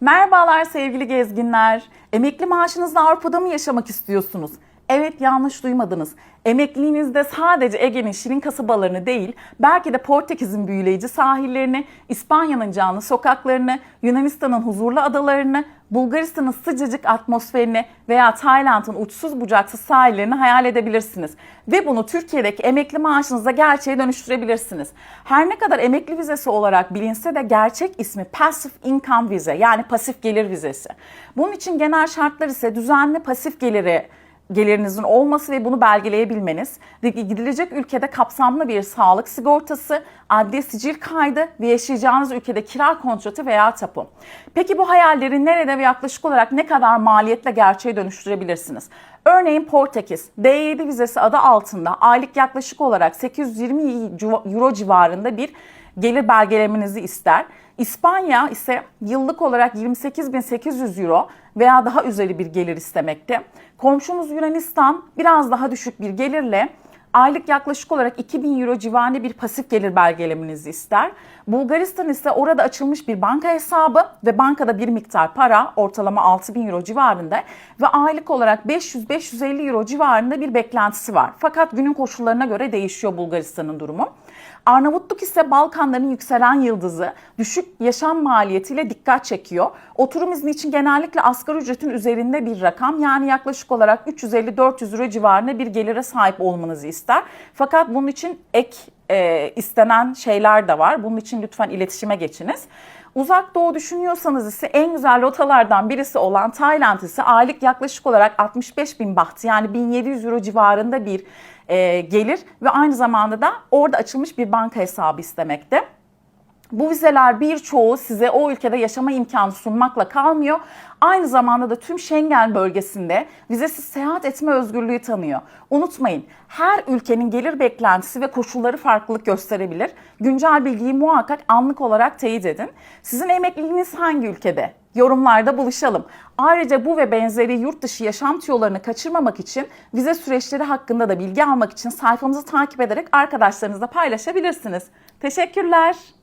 Merhabalar sevgili gezginler. Emekli maaşınızla Avrupa'da mı yaşamak istiyorsunuz? Evet yanlış duymadınız. Emekliliğinizde sadece Ege'nin şirin kasabalarını değil, belki de Portekiz'in büyüleyici sahillerini, İspanya'nın canlı sokaklarını, Yunanistan'ın huzurlu adalarını, Bulgaristan'ın sıcacık atmosferini veya Tayland'ın uçsuz bucaksız sahillerini hayal edebilirsiniz. Ve bunu Türkiye'deki emekli maaşınıza gerçeğe dönüştürebilirsiniz. Her ne kadar emekli vizesi olarak bilinse de gerçek ismi Passive Income Vize yani pasif gelir vizesi. Bunun için genel şartlar ise düzenli pasif geliri gelirinizin olması ve bunu belgeleyebilmeniz gidilecek ülkede kapsamlı bir sağlık sigortası, adli sicil kaydı ve yaşayacağınız ülkede kira kontratı veya tapu. Peki bu hayalleri nerede ve yaklaşık olarak ne kadar maliyetle gerçeğe dönüştürebilirsiniz? Örneğin Portekiz, D7 vizesi adı altında aylık yaklaşık olarak 820 euro civarında bir gelir belgelemenizi ister. İspanya ise yıllık olarak 28.800 euro veya daha üzeri bir gelir istemekte. Komşumuz Yunanistan biraz daha düşük bir gelirle aylık yaklaşık olarak 2000 euro civarında bir pasif gelir belgelemenizi ister. Bulgaristan ise orada açılmış bir banka hesabı ve bankada bir miktar para ortalama 6000 euro civarında ve aylık olarak 500-550 euro civarında bir beklentisi var. Fakat günün koşullarına göre değişiyor Bulgaristan'ın durumu. Arnavutluk ise Balkanların yükselen yıldızı, düşük yaşam maliyetiyle dikkat çekiyor. Oturum izni için genellikle asgari ücretin üzerinde bir rakam yani yaklaşık olarak 350-400 euro civarında bir gelire sahip olmanızı ister. Fakat bunun için ek e, istenen şeyler de var. Bunun için lütfen iletişime geçiniz. Uzak Doğu düşünüyorsanız ise en güzel rotalardan birisi olan Tayland ise aylık yaklaşık olarak 65 bin baht yani 1700 euro civarında bir e, gelir ve aynı zamanda da orada açılmış bir banka hesabı istemekte. Bu vizeler birçoğu size o ülkede yaşama imkanı sunmakla kalmıyor. Aynı zamanda da tüm Schengen bölgesinde vizesiz seyahat etme özgürlüğü tanıyor. Unutmayın her ülkenin gelir beklentisi ve koşulları farklılık gösterebilir. Güncel bilgiyi muhakkak anlık olarak teyit edin. Sizin emekliliğiniz hangi ülkede? Yorumlarda buluşalım. Ayrıca bu ve benzeri yurt dışı yaşam tüyolarını kaçırmamak için vize süreçleri hakkında da bilgi almak için sayfamızı takip ederek arkadaşlarınızla paylaşabilirsiniz. Teşekkürler.